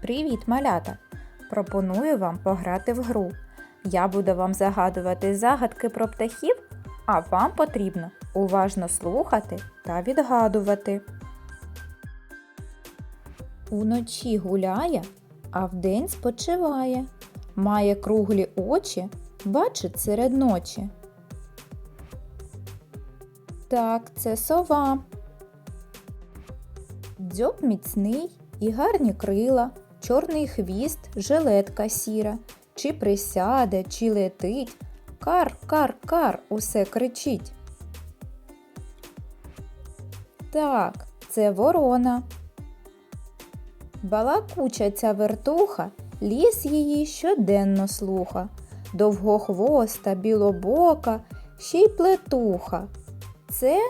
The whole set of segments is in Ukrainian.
Привіт, малята! Пропоную вам пограти в гру. Я буду вам загадувати загадки про птахів, а вам потрібно уважно слухати та відгадувати. Уночі гуляє, а вдень спочиває. Має круглі очі, бачить серед ночі. Так, це сова. Дзьоб міцний і гарні крила, чорний хвіст, жилетка сіра. Чи присяде, чи летить. Кар, кар, кар, усе кричить. Так, це ворона. Балакуча ця вертуха, ліс її щоденно слуха. Довгохвоста, білобока, ще й плетуха. Це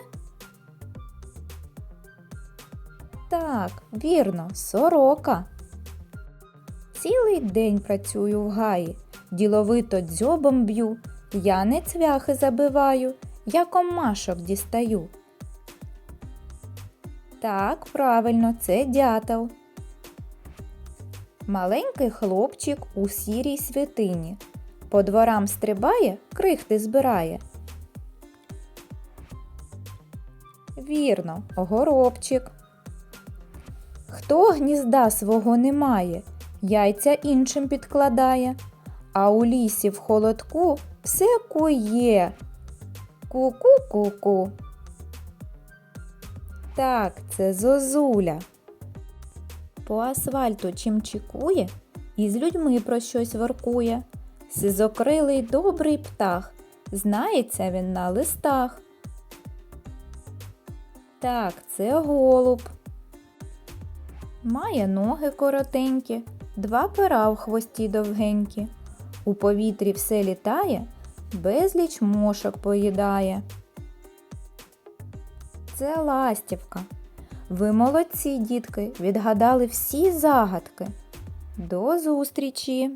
Так, вірно, сорока. Цілий день працюю в гаї, діловито дзьобом б'ю, я не цвяхи забиваю, я комашок дістаю. Так, правильно, це дятел. Маленький хлопчик у сірій святині. По дворам стрибає, крихти збирає. Вірно, горобчик. Хто гнізда свого не має, яйця іншим підкладає, а у лісі в холодку все кує. Ку-ку-ку-ку. Так, це зозуля. По асфальту чимчикує і з людьми про щось воркує. Сизокрилий добрий птах, знається він на листах. Так, це голуб. Має ноги коротенькі, два пера в хвості довгенькі. У повітрі все літає, безліч мошок поїдає. Це ластівка. Ви молодці, дітки, відгадали всі загадки. До зустрічі!